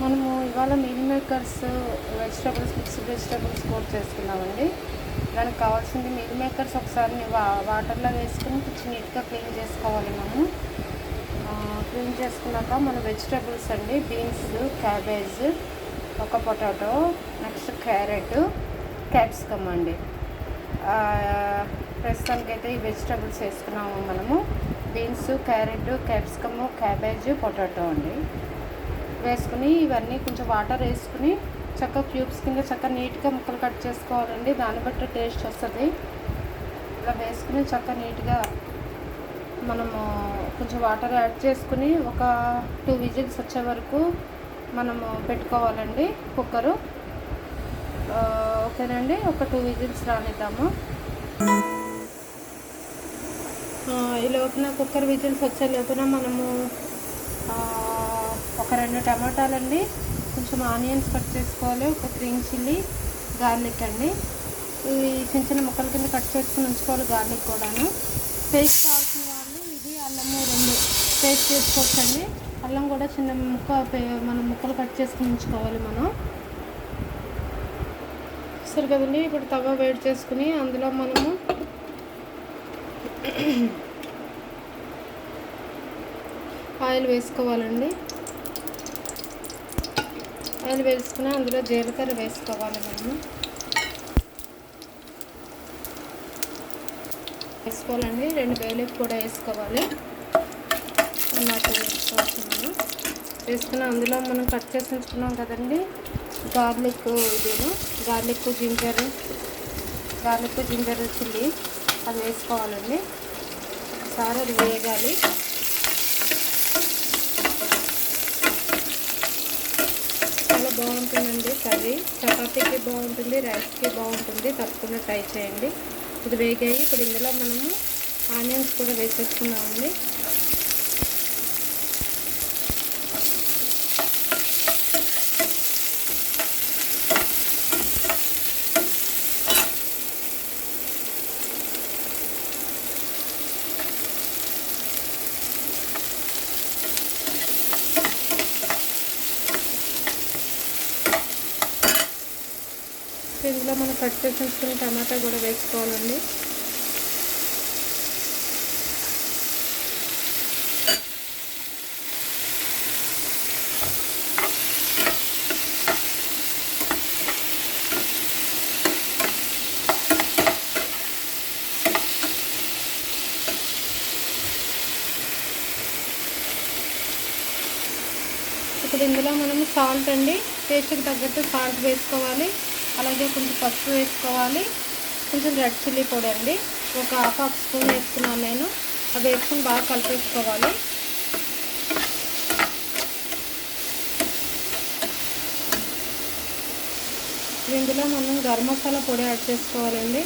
మనము ఇవాళ meal makers vegetables mixed vegetables కూడా చేసుకున్నామండి. దానికి కావాల్సింది మీల్ మేకర్స్ ఒకసారి వా వాటర్లో వేసుకుని కొంచెం నీట్గా క్లీన్ చేసుకోవాలి మనము. క్లీన్ చేసుకున్నాక మన వెజిటబుల్స్ అండి బీన్స్ క్యాబేజ్ ఒక పొటాటో నెక్స్ట్ క్యారెట్ క్యాప్సికమ్ అండి. ప్రస్తుతానికి ప్రస్తుతానికైతే ఈ వెజిటబుల్స్ వేసుకున్నాము మనము. Beans carrot capsicum cabbage potato అండి. వేసుకుని ఇవన్నీ కొంచెం వాటర్ వేసుకుని చక్కగా క్యూబ్స్ కింద చక్కగా నీట్గా ముక్కలు కట్ చేసుకోవాలండి. దాన్ని బట్టి టేస్ట్ వస్తుంది. ఇలా వేసుకుని చక్కగా నీట్గా మనము కొంచెం వాటర్ యాడ్ చేసుకుని ఒక టూ విజిల్స్ వచ్చే వరకు మనము పెట్టుకోవాలండి కుక్కరు. ఓకేనండి. ఒక టూ విజిల్స్ రానిద్దాము. ఈ లోపల కుక్కర్ విజిల్స్ వచ్చే లోపల మనము ఒక రెండు టమాటాలండి. కొంచెం ఆనియన్స్ కట్ చేసుకోవాలి. ఒక గ్రీన్ చిల్లీ గార్లిక్ అండి. ఇవి చిన్న చిన్న ముక్కల కింద కట్ చేసుకుని ఉంచుకోవాలి గార్లిక్ కూడాను. పేస్ట్ కావాల్సిన వాళ్ళు ఇది అల్లము రెండు పేస్ట్ చేసుకోవచ్చండి. అల్లం కూడా చిన్న ముక్క పే- మనం ముక్కలు కట్ చేసుకుని ఉంచుకోవాలి మనం. సరే కదండి ఇప్పుడు తవ్వ వేడి చేసుకుని అందులో మనము ఆయిల్ వేసుకోవాలండి. ఆయిల్ వేసుకుని అందులో జీలకర్ర వేసుకోవాలి మనము. వేసుకోవాలండి. రెండు వేలకు కూడా వేసుకోవాలి. టమాటో వేసుకోవచ్చు వేసుకుని అందులో మనం కట్ చేసి ఉంచుకున్నాం కదండి. Garlic ఇదేను. Garlic ginger garlic ginger chilli. అది వేసుకోవాలండి. సార్ అది వేగాలి చాలా బాగుంటుందండి కర్రీ. చపాతీకి బాగుంటుంది రైస్కి బాగుంటుంది. తప్పకుండా ట్రై చేయండి. ఇది వేగాయి. ఇప్పుడు ఇందులో మనము ఆనియన్స్ కూడా వేసేసుకున్నామండి ఇందులో మనం కట్ చేసి ఉంచుకున్న టమాటా కూడా వేసుకోవాలండి. ఇప్పుడు ఇందులో మనం సాల్ట్ అండి టేస్ట్కి తగ్గట్టు సాల్ట్ వేసుకోవాలి. అలాగే కొంచెం పసుపు వేసుకోవాలి. కొంచెం రెడ్ చిల్లీ పొడి అండి. ఒక హాఫ్ హాఫ్ స్పూన్ వేసుకున్నాను నేను. అది వేసుకుని బాగా కలిపేసుకోవాలి. ఇందులో మనం గరం మసాలా పొడి యాడ్ చేసుకోవాలండి.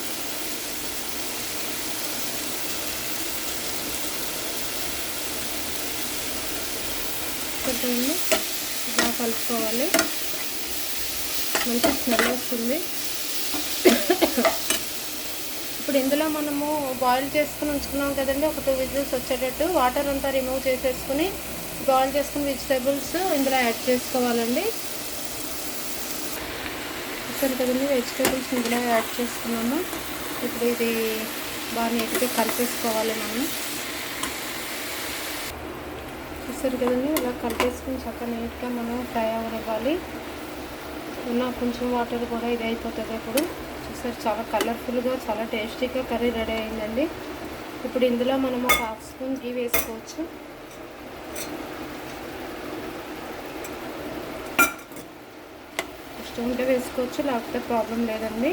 కొంచెం బాగా కలుపుకోవాలి. మంచి స్మెల్ వస్తుంది. ఇప్పుడు ఇందులో మనము బాయిల్ చేసుకుని ఉంచుకున్నాం కదండి. ఒక టూ విజిల్స్ వచ్చేటట్టు వాటర్ అంతా రిమూవ్ చేసేసుకుని బాయిల్ చేసుకుని వెజిటేబుల్స్ ఇందులో యాడ్ చేసుకోవాలండి. చూసారు కదండి వెజిటేబుల్స్ ఇందులో యాడ్ చేసుకున్నాము. ఇప్పుడు ఇది బాగా నీట్గా కలిపేసుకోవాలి మనం. చూసారు కదండి ఇలా కలిపేసుకుని చక్కగా నీట్గా మనం ఫ్రై అవ్వనివ్వాలి ఉన్న కొంచెం వాటర్ కూడా ఇది అయిపోతుంది ఇప్పుడు. చూసారు చాలా కలర్ఫుల్గా చాలా టేస్టీగా కర్రీ రెడీ అయిందండి. ఇప్పుడు ఇందులో మనం ఒక హాఫ్ స్పూన్ గీ వేసుకోవచ్చు. ఇష్టం ఉంటే వేసుకోవచ్చు లేకపోతే ప్రాబ్లం లేదండి.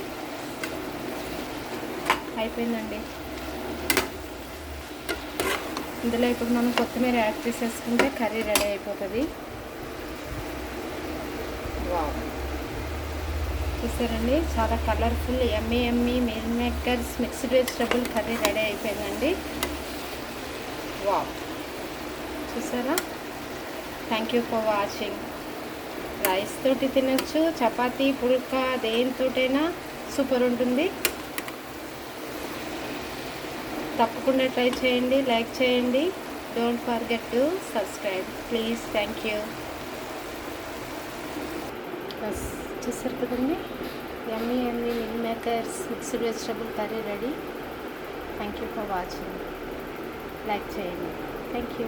అయిపోయిందండి. ఇందులో ఇప్పుడు మనం కొత్తిమీర యాడ్ చేసేసుకుంటే కర్రీ రెడీ అయిపోతుంది. చూసారండి? చాలా colourful M M meal makers mixed vegetable curry ready అయిపోయిందండి. వా చూసారా? Thank you for watching rice తోటి తినచ్చు చపాతీ పుల్కా దేనితోటైనా సూపర్ ఉంటుంది. తప్పకుండా ట్రై చేయండి లైక్ చేయండి. Don't forget to subscribe please thank you bus చూసారు కదండి M M meal makers mixed vegetable curry ready thank you for watching like చేయండి. Thank you